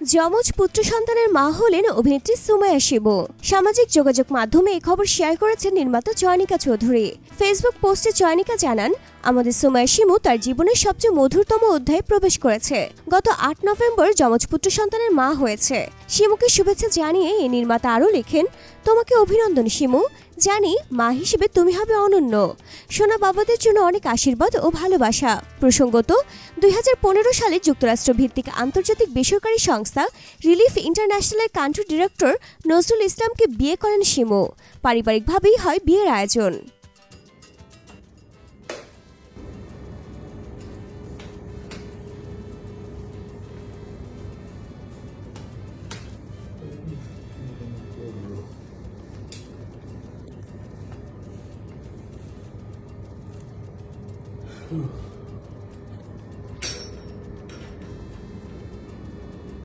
যমজ পুত্র সন্তানের মা হলেন অভিনেত্রী সুমায়া শিবু। সামাজিক যোগাযোগ মাধ্যমে এই খবর শেয়ার করেছেন নির্মাতা চয়নিকা চৌধুরী। ফেসবুক পোস্টে চয়নিকা জানান, আমাদের সুমায়া শিমু তার জীবনের সবচেয়ে মধুরতম অধ্যায়ে প্রবেশ করেছে। গত আট নভেম্বর যমজ পুত্র সন্তানের মা হয়েছে। শিমুকে শুভেচ্ছা জানিয়ে এই নির্মাতা আরও লেখেন, তোমাকে অভিনন্দন শিমু জানি মা হিসেবে তুমি হবে অনন্য। সোনা বাবাদের জন্য অনেক আশীর্বাদ ও ভালোবাসা। প্রসঙ্গত, দুই হাজার পনেরো সালে যুক্তরাষ্ট্র ভিত্তিক আন্তর্জাতিক বেসরকারি সংস্থা রিলিফ ইন্টারন্যাশনালের কান্ট্রি ডিরেক্টর নজরুল ইসলামকে বিয়ে করেন শিমু পারিবারিকভাবেই হয় বিয়ের আয়োজন Whew.